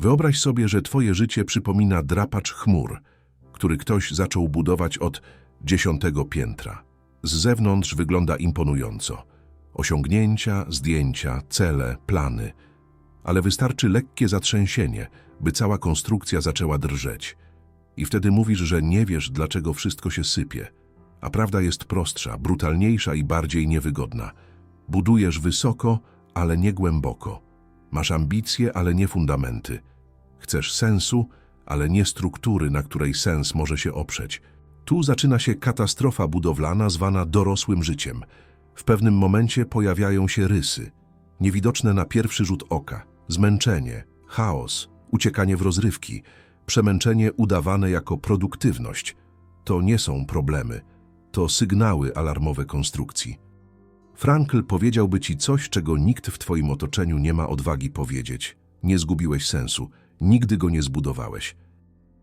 Wyobraź sobie, że twoje życie przypomina drapacz chmur, który ktoś zaczął budować od dziesiątego piętra. Z zewnątrz wygląda imponująco. Osiągnięcia, zdjęcia, cele, plany. Ale wystarczy lekkie zatrzęsienie, by cała konstrukcja zaczęła drżeć. I wtedy mówisz, że nie wiesz, dlaczego wszystko się sypie. A prawda jest prostsza, brutalniejsza i bardziej niewygodna. Budujesz wysoko, ale nie głęboko. Masz ambicje, ale nie fundamenty. Chcesz sensu, ale nie struktury, na której sens może się oprzeć. Tu zaczyna się katastrofa budowlana zwana dorosłym życiem. W pewnym momencie pojawiają się rysy, niewidoczne na pierwszy rzut oka, zmęczenie, chaos, uciekanie w rozrywki, przemęczenie udawane jako produktywność. To nie są problemy, to sygnały alarmowe konstrukcji. Frankl powiedziałby ci coś, czego nikt w twoim otoczeniu nie ma odwagi powiedzieć. Nie zgubiłeś sensu, nigdy go nie zbudowałeś.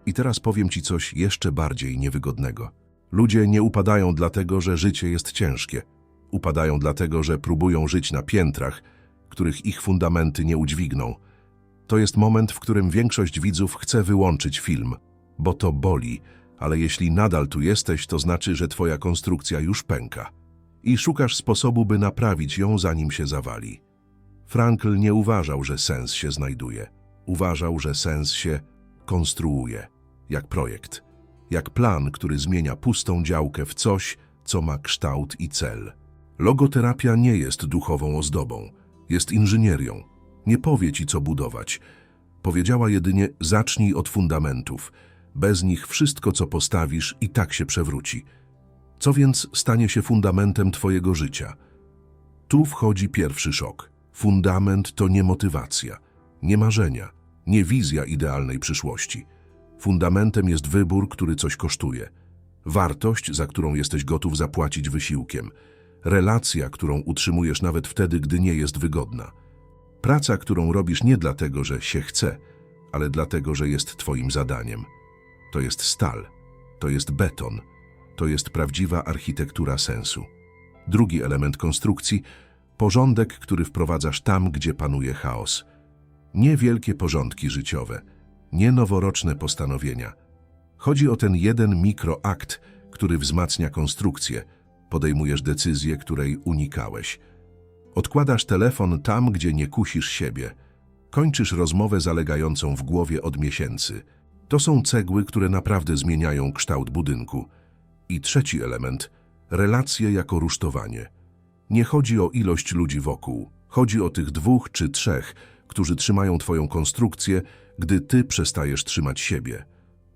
I teraz powiem ci coś jeszcze bardziej niewygodnego. Ludzie nie upadają dlatego, że życie jest ciężkie. Upadają dlatego, że próbują żyć na piętrach, których ich fundamenty nie udźwigną. To jest moment, w którym większość widzów chce wyłączyć film, bo to boli, ale jeśli nadal tu jesteś, to znaczy, że twoja konstrukcja już pęka i szukasz sposobu, by naprawić ją, zanim się zawali. Frankl nie uważał, że sens się znajduje. Uważał, że sens się konstruuje, jak projekt, jak plan, który zmienia pustą działkę w coś, co ma kształt i cel. Logoterapia nie jest duchową ozdobą, jest inżynierią. Nie powie ci, co budować. Powiedziała jedynie, zacznij od fundamentów. Bez nich wszystko, co postawisz, i tak się przewróci. Co więc stanie się fundamentem Twojego życia? Tu wchodzi pierwszy szok. Fundament to nie motywacja, nie marzenia, nie wizja idealnej przyszłości. Fundamentem jest wybór, który coś kosztuje. Wartość, za którą jesteś gotów zapłacić wysiłkiem. Relacja, którą utrzymujesz nawet wtedy, gdy nie jest wygodna. Praca, którą robisz nie dlatego, że się chce, ale dlatego, że jest Twoim zadaniem. To jest stal, to jest beton, to jest prawdziwa architektura sensu. Drugi element konstrukcji porządek, który wprowadzasz tam, gdzie panuje chaos. Nie wielkie porządki życiowe, nie noworoczne postanowienia. Chodzi o ten jeden mikroakt, który wzmacnia konstrukcję. Podejmujesz decyzję, której unikałeś. Odkładasz telefon tam, gdzie nie kusisz siebie. Kończysz rozmowę zalegającą w głowie od miesięcy. To są cegły, które naprawdę zmieniają kształt budynku. I trzeci element relacje jako rusztowanie. Nie chodzi o ilość ludzi wokół, chodzi o tych dwóch czy trzech, którzy trzymają Twoją konstrukcję, gdy Ty przestajesz trzymać siebie.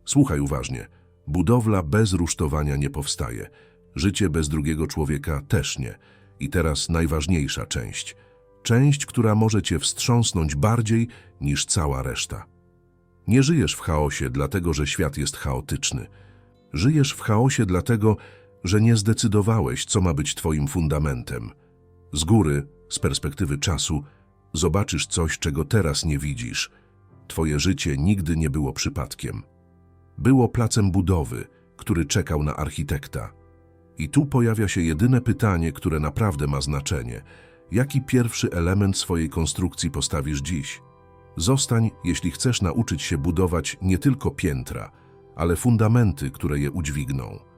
Słuchaj uważnie. Budowla bez rusztowania nie powstaje. Życie bez drugiego człowieka też nie. I teraz najważniejsza część. Część, która może Cię wstrząsnąć bardziej niż cała reszta. Nie żyjesz w chaosie, dlatego że świat jest chaotyczny. Żyjesz w chaosie dlatego, że nie zdecydowałeś, co ma być Twoim fundamentem. Z góry, z perspektywy czasu, zobaczysz coś, czego teraz nie widzisz. Twoje życie nigdy nie było przypadkiem. Było placem budowy, który czekał na architekta. I tu pojawia się jedyne pytanie, które naprawdę ma znaczenie. Jaki pierwszy element swojej konstrukcji postawisz dziś? Zostań, jeśli chcesz nauczyć się budować nie tylko piętra, ale fundamenty, które je udźwigną.